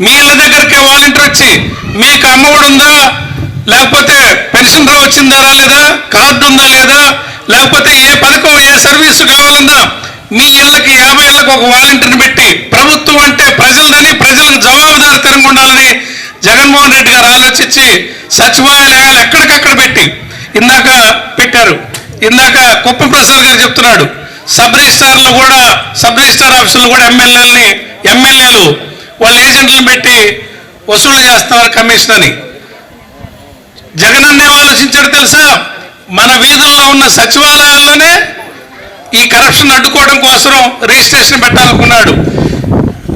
మీ ఇళ్ళ దగ్గరికి వాలంటీర్ వచ్చి మీకు అమ్మఒడి ఉందా లేకపోతే పెన్షన్ రా వచ్చిందా రాలేదా? కార్డు ఉందా లేదా? లేకపోతే ఏ పథకం ఏ సర్వీసు కావాలన్నా మీ ఇళ్ళకి యాభై ఇళ్ళకి ఒక వాలంటీర్ని పెట్టి ప్రభుత్వం అంటే ప్రజలదని ప్రజలకు జవాబుదారి ఉండాలని జగన్మోహన్ రెడ్డి గారు ఆలోచించి సచివాలయాలు ఎక్కడికక్కడ పెట్టి ఇందాక పెట్టారు. ఇందాక కుప్పం ప్రసాద్ గారు చెప్తున్నాడు సబ్ రిజిస్టార్లు కూడా సబ్ రిజిస్టార్ ఆఫీసులు కూడా ఎమ్మెల్యేలని ఎమ్మెల్యేలు వాళ్ళు ఏజెంట్లను పెట్టి వసూలు చేస్తున్నారు కమిషన్ అని జగన్ అన్నే ఆలోచించాడు తెలుసా? మన వీధుల్లో ఉన్న సచివాలయాల్లోనే ఈ కరప్షన్ అడ్డుకోవడం కోసం రిజిస్ట్రేషన్ పెట్టాలనుకున్నాడు.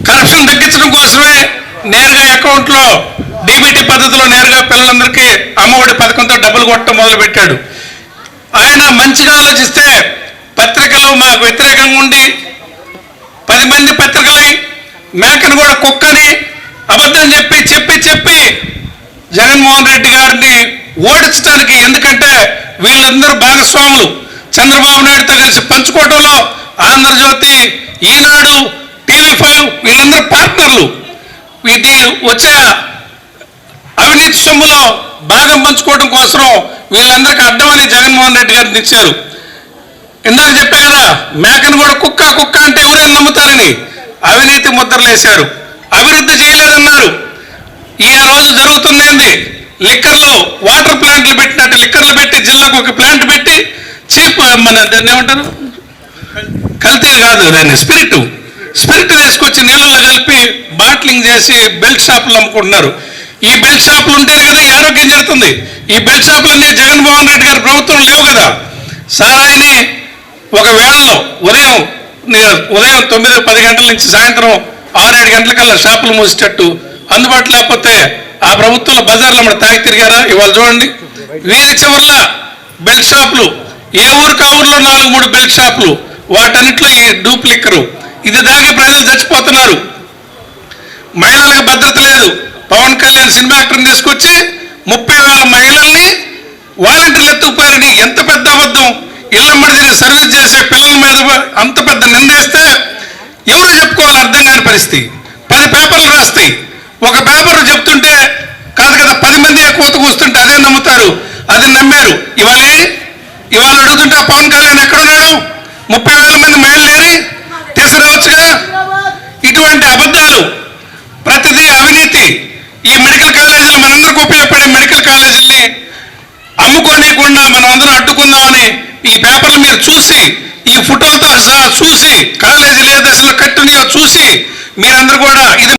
కరప్షన్ తగ్గించడం కోసమే నేరుగా అకౌంట్లో డీబీటీ పద్ధతిలో నేరుగా పిల్లలందరికీ అమ్మఒడి పథకంతో డబ్బులు కొట్టడం మొదలుపెట్టాడు. ఆయన మంచిగా ఆలోచిస్తే పత్రికలు మాకు వ్యతిరేకంగా ఉండి మేకను కూడా కుక్కని అబద్ధం చెప్పి చెప్పి చెప్పి జగన్మోహన్ రెడ్డి గారిని ఓడించడానికి ఎందుకంటే వీళ్ళందరూ భాగస్వాములు. చంద్రబాబు నాయుడుతో కలిసి పంచుకోవడంలో ఆంధ్రజ్యోతి ఈనాడు టీవీ ఫైవ్ వీళ్ళందరూ పార్ట్నర్లు. ఇది వచ్చే అవినీతి సొమ్ములో భాగం పంచుకోవడం కోసం వీళ్ళందరికీ అడ్డమని జగన్మోహన్ రెడ్డి గారిని ఇచ్చారు. ఇందాక చెప్పా కదా మేకను కూడా కుక్క కుక్క అంటే ఎవరైనా నమ్ముతారని. అవినీతి ముద్రలేశారు. అభివృద్ధి చేయలేదన్నారు. ఈ రోజు జరుగుతుందేంది? లిక్కర్లో వాటర్ ప్లాంట్లు పెట్టినట్టు లిక్కర్లు పెట్టి జిల్లాకు ఒక ప్లాంట్ పెట్టి చీప్ మన దాన్ని ఏమంటారు? కల్తీ కాదు దాన్ని స్పిరిట్. స్పిరిట్ వేసుకొచ్చి నీళ్ళలో కలిపి బాట్లింగ్ చేసి బెల్ట్ షాపులు అమ్ముకుంటున్నారు. ఈ బెల్ట్ షాపులు ఉంటేనే కదా ఈ ఆరోగ్యం జరుగుతుంది ఈ బెల్ట్ షాపులన్నీ జగన్మోహన్ రెడ్డి గారి ప్రభుత్వం లేవు కదా. సారాయిని ఒక వేళలో ఉదయం ఉదయం తొమ్మిది పది గంటల నుంచి సాయంత్రం ఆరేడు గంటలకల్లా షాపులు మూసేటట్టు. అందుబాటు లేకపోతే ఆ ప్రభుత్వంలో బజార్లో మన తాగి తిరిగారా? ఇవాళ చూడండి. వీధి చివరిలో బెల్ట్ షాపులు. ఏ ఊరికి ఆ ఊర్లో నాలుగు మూడు బెల్ట్ షాపులు? వాటన్నిటిలో ఈ డూప్లిక్కరు ఇది దాగి ప్రజలు చచ్చిపోతున్నారు. మహిళలకు భద్రత లేదు. పవన్ కళ్యాణ్ సినిమా యాక్టర్ని తీసుకొచ్చి ముప్పై వేల మహిళల్ని వాలంటీర్లు ఎత్తుకు అబద్ధం ఇళ్ళమ్మడి తిరిగి సర్వీస్ చేసే పిల్లల మీద అంత పెద్ద నిందేస్తే ఎవరు చెప్పుకోవాలి అర్థం కాని పరిస్థితి. పది పేపర్లు రాస్తాయి ఒక పేపర్ చెప్తుంటే కాదు కదా పది మంది కోత కూస్తుంటే అదే నమ్ముతారు. అది నమ్మారు. ఇవాళ ఇవాళ అడుగుతుంటే పవన్ కళ్యాణ్ ఎక్కడున్నాడు ముప్పై వేల మంది మహిళలు లేరి తీసుకురావచ్చుగా? ఇటువంటి ఈ పేపర్లు మీరు చూసి ఈ ఫోటోలతో సహా చూసి కాలేజీలు ఏ దశలో కట్టినాయో చూసి మీరందరూ కూడా ఇది